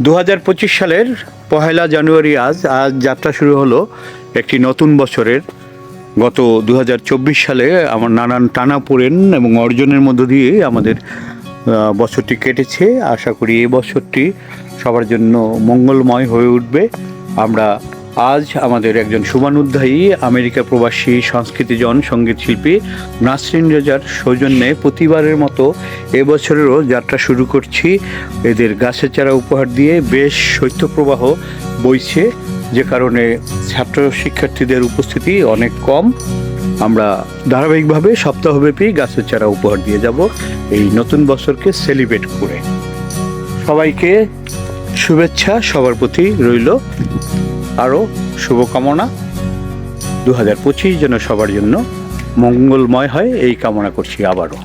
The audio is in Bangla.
দু হাজার পঁচিশ সালের পহেলা জানুয়ারি আজ আজ যাত্রা শুরু হলো একটি নতুন বছরের। গত দু হাজার চব্বিশ সালে আমার নানান টানা টানাপোড়েন এবং অর্জনের মধ্য দিয়ে আমাদের বছরটি কেটেছে। আশা করি এই বছরটি সবার জন্য মঙ্গলময় হয়ে উঠবে। আমরা আজ আমাদের একজন শুভানুধ্যায়ী আমেরিকা প্রবাসী, সংস্কৃতিজন, সংগীত শিল্পী নাসরিন রেজার সৌজন্যে প্রতিবারের মতো এবছরেরও যাত্রা শুরু করছি। এদের গাছের চারা উপহার দিয়ে বেশ শৈত্যপ্রবাহ বইছে। যে কারণে ছাত্র শিক্ষার্থীদের উপস্থিতি অনেক কম। আমরা ধারাবাহিকভাবে সপ্তাহব্যাপী গাছের চারা উপহার দিয়ে যাব এই নতুন বছরকে সেলিব্রেট করে। সবাইকে শুভেচ্ছা। সবার প্রতি রইল আরও শুভকামনা। দু হাজার পঁচিশ যেন সবার জন্য মঙ্গলময় হয় এই কামনা করছি আবারও।